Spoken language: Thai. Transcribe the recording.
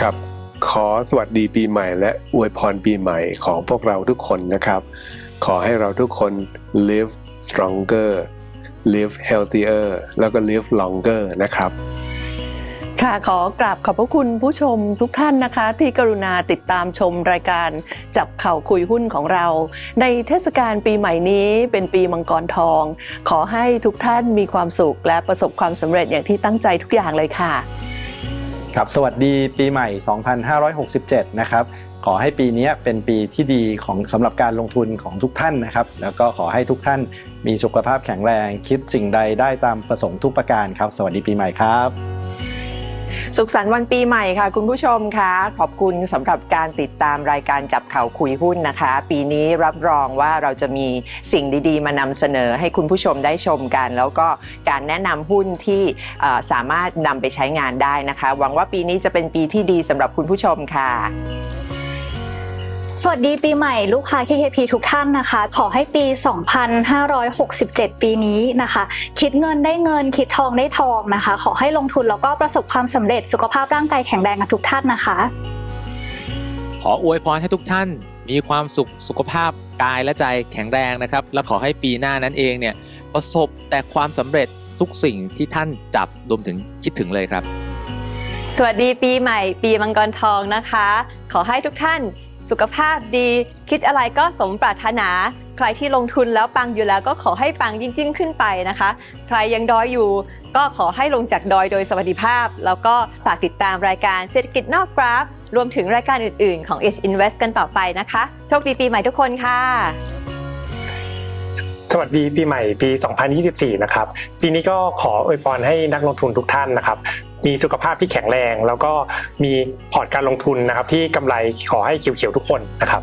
ครับ ขอสวัสดีปีใหม่ และอวยพรปีใหม่ของพวกเราทุกคนนะครับ ขอให้เราทุกคน live stronger live healthier แล้วก็ live longer นะครับค่ะขอกราบขอบพระคุณผู้ชมทุกท่านนะคะ ที่กรุณาติดตามชมรายการจับเข่าคุยหุ้นของเรา ในเทศกาลปีใหม่นี้เป็นปีมังกรทอง ขอให้ทุกท่านมีความสุขและประสบความสำเร็จอย่างที่ตั้งใจทุกอย่างเลยค่ะ ครับสวัสดีปีใหม่ 2567 นะครับ ขอให้ปีนี้เป็นปีที่ดีของสำหรับการลงทุนของทุกท่านนะครับ แล้วก็ขอให้ทุกท่านมีสุขภาพแข็งแรง คิดสิ่งใดได้ตามประสงค์ทุกประการครับ สวัสดีปีใหม่ครับ สุขสันต์วันปีใหม่ค่ะ คุณผู้ชมคะขอบคุณสำหรับการติดตามรายการจับเข่าคุยหุ้นนะคะ ปีนี้รับรองว่าเราจะมีสิ่งดีๆ มานำเสนอให้คุณผู้ชมได้ชมกัน แล้วก็การแนะนำหุ้นที่สามารถนำไปใช้งานได้นะคะ หวังว่าปีนี้จะเป็นปีที่ดีสำหรับคุณผู้ชมค่ะ สวัสดีปีใหม่ลูกค้า KKP ทุกท่านนะคะ ขอให้ปี 2567 ปีนี้นะคะ คิดเงินได้เงินคิดทองได้ทองนะคะ ขอให้ลงทุนแล้วก็ประสบความสำเร็จสุขภาพร่างกายแข็งแรงกันทุกท่านนะคะ ขออวยพรให้ทุกท่านมีความสุขสุขภาพกายและใจแข็งแรงนะครับ และขอให้ปีหน้านั้นเองเนี่ยประสบแต่ความสำเร็จทุกสิ่งที่ท่านจับรวมถึงคิดถึงเลยครับ สวัสดีปีใหม่ ปีมังกรทองนะคะ ขอให้ทุกท่าน สุขภาพดี คิดอะไรก็สมปรารถนา ใครที่ลงทุนแล้วปังอยู่แล้วก็ขอให้ปังยิ่งๆขึ้นไปนะคะ ใครยังดอยอยู่ก็ขอให้ลงจากดอยโดยสวัสดิภาพ แล้วก็ฝากติดตามรายการเศรษฐกิจนอกกราฟ รวมถึงรายการอื่นๆ ของ H Invest กันต่อไปนะคะ โชคดีปีใหม่ทุกคนค่ะ สวัสดีปีใหม่ปี 2024 นะครับ ปีนี้ก็ขออวยพรให้นักลงทุนทุกท่านนะครับ มีสุขภาพที่แข็งแรง แล้วก็มีพอร์ตการลงทุนนะครับ ที่กำไรขอให้เขียวๆทุกคนนะครับ